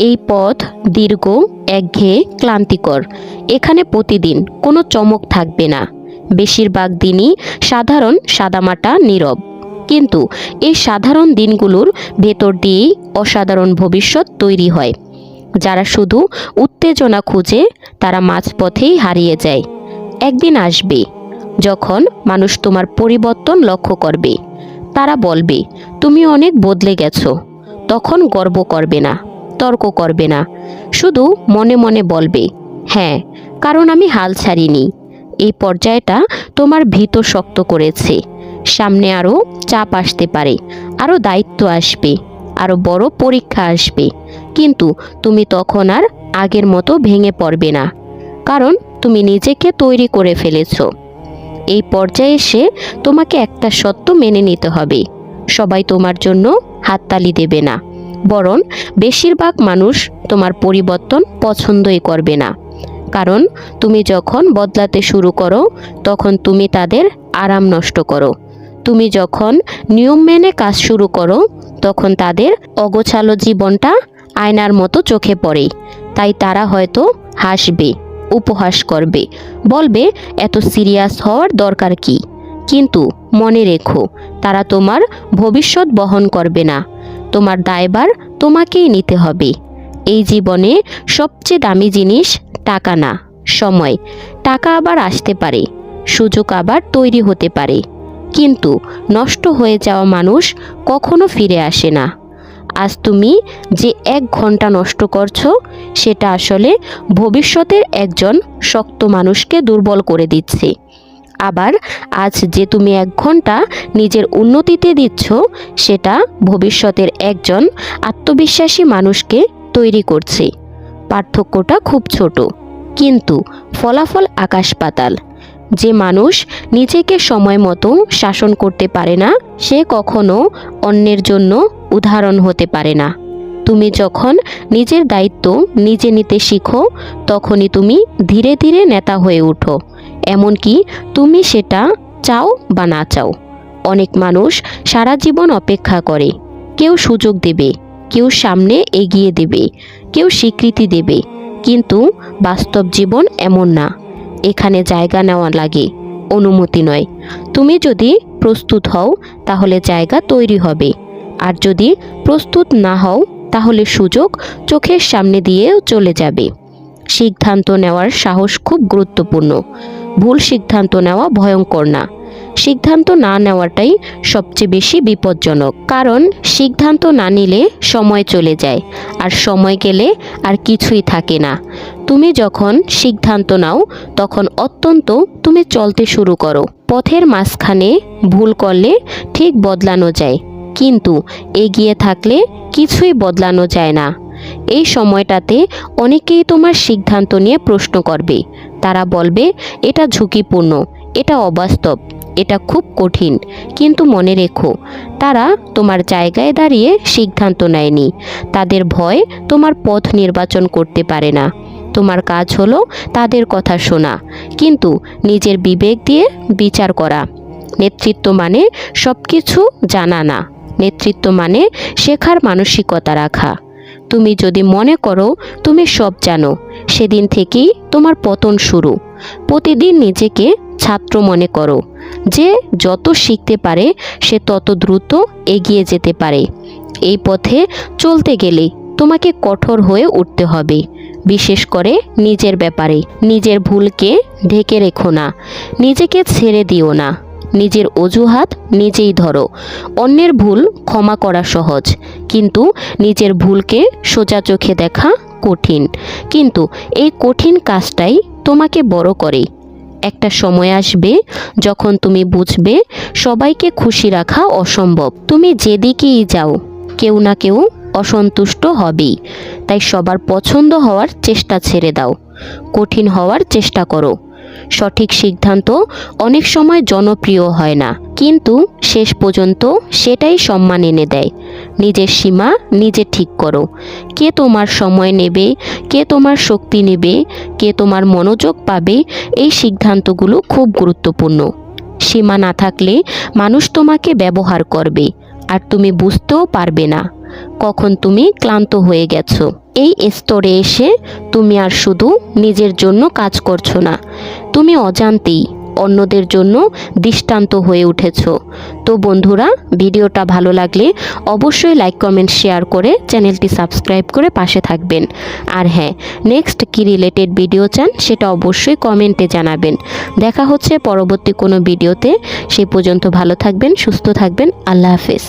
এই পথ দীর্ঘ, একঘেয়ে, ক্লান্তিকর। এখানে প্রতিদিন কোনো চমক থাকবে না। বেশিরভাগ দিনই সাধারণ সাদামাটা নীরব। কিন্তু এই সাধারণ দিনগুলোর ভেতর দিয়েই অসাধারণ ভবিষ্যৎ তৈরি হয়। যারা শুধু উত্তেজনা খুঁজে, তারা মাঝপথেই হারিয়ে যায়। একদিন আসবে যখন মানুষ তোমার পরিবর্তন লক্ষ্য করবে। তারা বলবে, তুমি অনেক বদলে গেছো। তখন গর্ব করবে না। তর্ক করবে না। শুধু মনে মনে বলবে হ্যাঁ কারণ আমি হাল ছাড়িনি। এই পর্যায়টা তোমার ভীত শক্ত করেছে। সামনে আরও চাপ আসতে পারে আরও দায়িত্ব আসবে আরও বড় পরীক্ষা আসবে। কিন্তু তুমি তখন আর আগের মতো ভেঙে পড়বে না, কারণ তুমি নিজেকে তৈরি করে ফেলেছো। এই পর্যায়ে এসে তোমাকে একটা সত্য মেনে নিতে হবে। সবাই তোমার জন্য হাততালি দেবে না। বরং বেশিরভাগ মানুষ তোমার পরিবর্তন পছন্দই করবে না। কারণ তুমি যখন বদলাতে শুরু করো, তখন তুমি তাদের আরাম নষ্ট করো। তুমি যখন নিয়ম মেনে কাজ শুরু করো, তখন তাদের অগোছালো জীবনটা আয়নার মতো চোখে পড়ে। তাই তারা হয়তো হাসবে, উপহাস করবে, বলবে, এত সিরিয়াস হওয়ার দরকার কি? কিন্তু মনে রেখো, তারা তোমার ভবিষ্যৎ বহন করবে না। তোমার দায়বার তোমাকেই নিতে হবে। এই জীবনে সবচেয়ে দামি জিনিস টাকা না, সময়। টাকা আবার আসতে পারে, সুযোগ আবার তৈরি হতে পারে। কিন্তু নষ্ট হয়ে যাওয়া মানুষ কখনো ফিরে আসে না। আজ তুমি যে এক ঘণ্টা নষ্ট করছ, সেটা আসলে ভবিষ্যতের একজন শক্ত মানুষকে দুর্বল করে দিচ্ছে। আবার আজ যে তুমি এক ঘণ্টা নিজের উন্নতিতে দিচ্ছ, সেটা ভবিষ্যতের একজন আত্মবিশ্বাসী মানুষকে তৈরি করছে। পার্থক্যটা খুব ছোট, কিন্তু ফলাফল আকাশ পাতাল। যে মানুষ নিজেকে সময় মতো শাসন করতে পারে না, সে কখনো অন্যের জন্য উদাহরণ হতে পারে না। তুমি যখন নিজের দায়িত্ব নিজে নিতে শিখো, তখনই তুমি ধীরে ধীরে নেতা হয়ে ওঠো এমনকি তুমি সেটা চাও বা না চাও। অনেক মানুষ সারা জীবন অপেক্ষা করে, কেউ সুযোগ দেবে, কেউ সামনে এগিয়ে দেবে, কেউ স্বীকৃতি দেবে, কিন্তু বাস্তব জীবন এমন না। এখানে জায়গা নেওয়া লাগে, অনুমতি নয়। তুমি যদি প্রস্তুত হও, তাহলে জায়গা তৈরি হবে। আর যদি প্রস্তুত না হও, তাহলে সুযোগ চোখের সামনে দিয়েও চলে যাবে। সিদ্ধান্ত নেওয়ার সাহস খুব গুরুত্বপূর্ণ। ভুল সিদ্ধান্ত নেওয়া ভয়ঙ্কর না। সিদ্ধান্ত না নেওয়াটাই সবচেয়ে বেশি বিপজ্জনক। কারণ, সিদ্ধান্ত না নিলে সময় চলে যায়, আর সময় গেলে আর কিছুই থাকে না। তুমি যখন সিদ্ধান্ত নাও, তখন অত্যন্ত তুমি চলতে শুরু করো। পথের মাঝখানে ভুল করলে ঠিক বদলানো যায়, কিন্তু এগিয়ে থাকলে কিছুই বদলানো যায় না। এই সময়টাতে অনেকেই তোমার সিদ্ধান্ত নিয়ে প্রশ্ন করবে তারা বলবে, এটা ঝুঁকিপূর্ণ, এটা অবাস্তব, এটা খুব কঠিন। কিন্তু মনে রেখো, তারা তোমার জায়গায় দাঁড়িয়ে সিদ্ধান্ত নেয়নি। তাদের ভয় তোমার পথ নির্বাচন করতে পারে না। তোমার কাজ হলো তাদের কথা শোনা, কিন্তু নিজের বিবেক দিয়ে বিচার করা। নেতৃত্ব মানে সব কিছু জানা না। নেতৃত্ব মানে শেখার মানসিকতা রাখা। তুমি যদি মনে করো, তুমি সব জানো। সেদিন থেকেই তোমার পতন শুরু। প্রতিদিন নিজেকে ছাত্র মনে করো। যে যত শিখতে পারে, সে তত দ্রুত এগিয়ে যেতে পারে। এই পথে চলতে গেলে তোমাকে কঠোর হয়ে উঠতে হবে। বিশেষ করে নিজের ব্যাপারে। নিজের ভুলকে ঢেকে রেখো না। নিজেকে ছেড়ে দিও না। নিজের অজুহাত নিজেই ধরো। অন্যের ভুল ক্ষমা করা সহজ, কিন্তু নিজের ভুলকে সোজা চোখে দেখা কঠিন। কিন্তু এই কঠিন কাজটাই তোমাকে বড় করে। একটা সময় আসবে যখন তুমি বুঝবে সবাইকে খুশি রাখা অসম্ভব। তুমি যেদিকেই যাও, কেউ না কেউ অসন্তুষ্ট হবেই। তাই সবার পছন্দ হওয়ার চেষ্টা ছেড়ে দাও। কঠিন হওয়ার চেষ্টা করো। সঠিক সিদ্ধান্ত অনেক সময় জনপ্রিয় হয় না। কিন্তু শেষ পর্যন্ত সেটাই সম্মান এনে দেয়। নিজের সীমা নিজে ঠিক করো। কে তোমার সময় নেবে, কে তোমার শক্তি নেবে, কে তোমার মনোযোগ পাবে, এই সিদ্ধান্তগুলো খুব গুরুত্বপূর্ণ। সীমা না থাকলে মানুষ তোমাকে ব্যবহার করবে। আর তুমি বুঝতেও পারবে না। কখন তুমি ক্লান্ত হয়ে গেছো। এই স্তরে এসে তুমি আর শুধু নিজের জন্য কাজ করছ না। তুমি অজান্তেই অন্যদের জন্য দৃষ্টান্ত হয়ে উঠেছ। তো বন্ধুরা, ভিডিওটা ভালো লাগলে অবশ্যই লাইক কমেন্ট শেয়ার করে চ্যানেলটি সাবস্ক্রাইব করে পাশে থাকবেন। আর হ্যাঁ নেক্সট কি রিলেটেড ভিডিও চান সেটা অবশ্যই কমেন্টে জানাবেন। দেখা হচ্ছে পরবর্তী কোনো ভিডিওতে সে পর্যন্ত ভালো থাকবেন, সুস্থ থাকবেন। আল্লাহ হাফেজ।